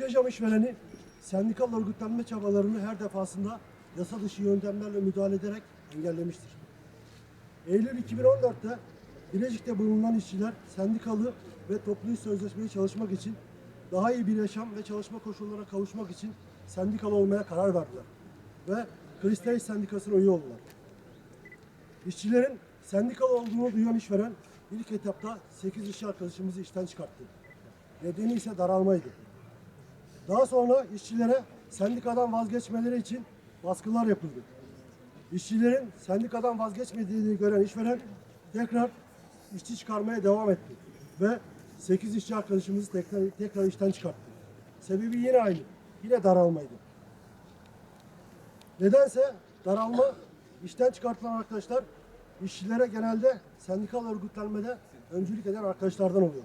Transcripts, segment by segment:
Yaşam işvereni sendikal örgütlenme çabalarını her defasında yasa dışı yöntemlerle müdahale ederek engellemiştir. Eylül 2014'te Bilecik'te bulunan işçiler sendikalı ve toplu iş sözleşmeli çalışmak için daha iyi bir yaşam ve çalışma koşullarına kavuşmak için sendikalı olmaya karar verdiler. Ve Kristal İş Sendikası'na üye oldular. İşçilerin sendikalı olduğunu duyan işveren ilk etapta 8 işçi arkadaşımızı işten çıkarttı. Nedeni ise daralmaydı. Daha sonra işçilere sendikadan vazgeçmeleri için baskılar yapıldı. İşçilerin sendikadan vazgeçmediğini gören işveren tekrar işçi çıkarmaya devam etti. Ve 8 işçi arkadaşımızı tekrar, tekrar işten çıkarttı. Sebebi yine aynı. Yine daralmaydı. Nedense daralma işten çıkartılan arkadaşlar işçilere genelde sendikal örgütlenmede öncülük eden arkadaşlardan oluyor.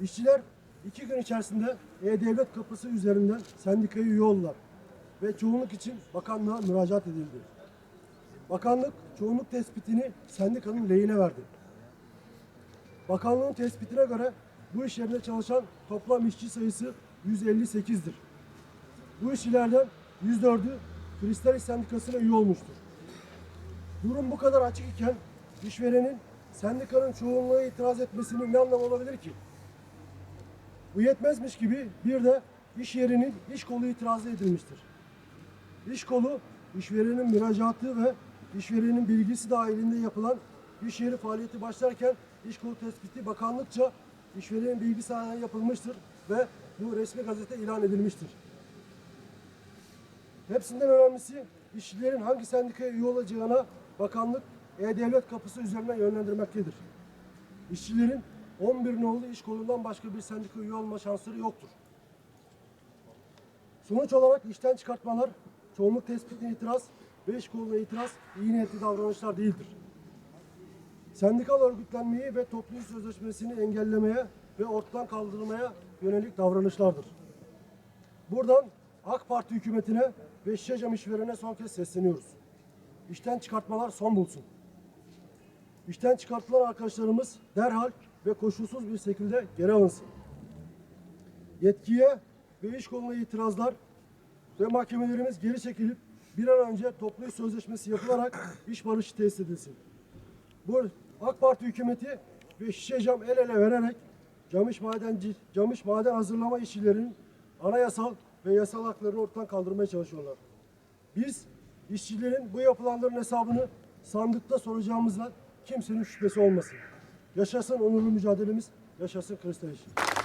İşçiler iki gün içerisinde E-Devlet kapısı üzerinden sendikaya üye ve çoğunluk için bakanlığa müracaat edildi. Bakanlık çoğunluk tespitini sendikanın lehine verdi. Bakanlığın tespitine göre bu iş yerinde çalışan toplam işçi sayısı 158'dir. Bu işçilerden 104'ü Kristal İş Sendikası'na üye olmuştur. Durum bu kadar açık iken işverenin sendikanın çoğunluğa itiraz etmesinin ne anlamı olabilir ki? Bu yetmezmiş gibi bir de iş yerinin iş kolu itirazı edilmiştir. İş kolu işverenin müracaatı ve işverenin bilgisi dahilinde yapılan iş yeri faaliyeti başlarken iş kolu tespiti bakanlıkça işverenin bilgi sahasına yapılmıştır ve bu resmi gazete ilan edilmiştir. Hepsinden önemlisi işçilerin hangi sendikaya üye olacağına bakanlık E-Devlet kapısı üzerinden yönlendirmektedir. İşçilerin 11 nolu iş kolundan başka bir sendika üye olma şansları yoktur. Sonuç olarak işten çıkartmalar, çoğunluk tespitine itiraz ve iş koluna itiraz iyi niyetli davranışlar değildir. Sendikal örgütlenmeyi ve toplu iş sözleşmesini engellemeye ve ortadan kaldırmaya yönelik davranışlardır. Buradan AK Parti hükümetine ve Şişecam işverene son kez sesleniyoruz. İşten çıkartmalar son bulsun. İşten çıkartılan arkadaşlarımız derhal ve koşulsuz bir şekilde geri alınsın. Yetkiye ve iş koluna itirazlar ve mahkemelerimiz geri çekilip bir an önce toplu iş sözleşmesi yapılarak iş barışı tesis edilsin. Bu AK Parti hükümeti ve şişe cam el ele vererek camış madenci, camış maden hazırlama işçilerinin anayasal ve yasal haklarını ortadan kaldırmaya çalışıyorlar. Biz işçilerin bu yapılanların hesabını sandıkta soracağımızdan kimsenin şüphesi olmasın. Yaşasın onurlu mücadelemiz, yaşasın İşi.